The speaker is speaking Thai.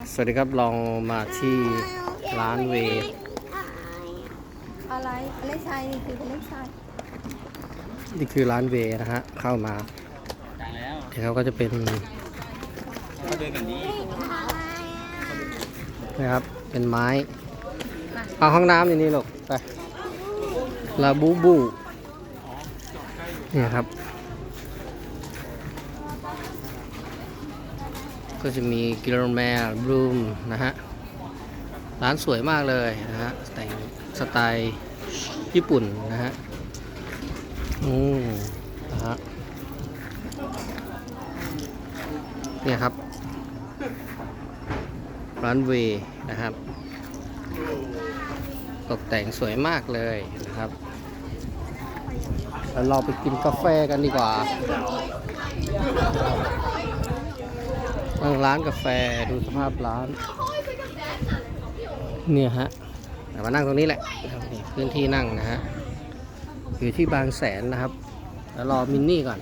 สวัสดีครับลองมาที่ร้านเวย์อะไรเล่นชายนี่คือเล่นชายนี่คือร้านเวย์นะฮะเข้ามาดังแล้วเดี๋ยวเขาก็จะเป็นเขาเดินแบบนี้นะครับเป็นไม้เอาห้องน้ำอย่างนี้ลูกไปลาบูบูเนี่ยครับ ก็จะมีกิโลแมร์บลูมนะฮะ ร้านสวยมากเลยนะฮะ แต่งสไตล์ญี่ปุ่นนะฮะ อืมนะฮะ เนี่ยครับ ร้านเวนะครับ ตกแต่งสวยมากเลยนะครับแล้วเราไปกินกาแฟกันดีกว่า นั่งร้านกาแฟดูสภาพร้าน เนี่ยฮะแต่มานั่งตรงนี้แหละพื้นที่นั่งนะฮะอยู่ที่บางแสนนะครับแล้วรอมินนี่ก่อน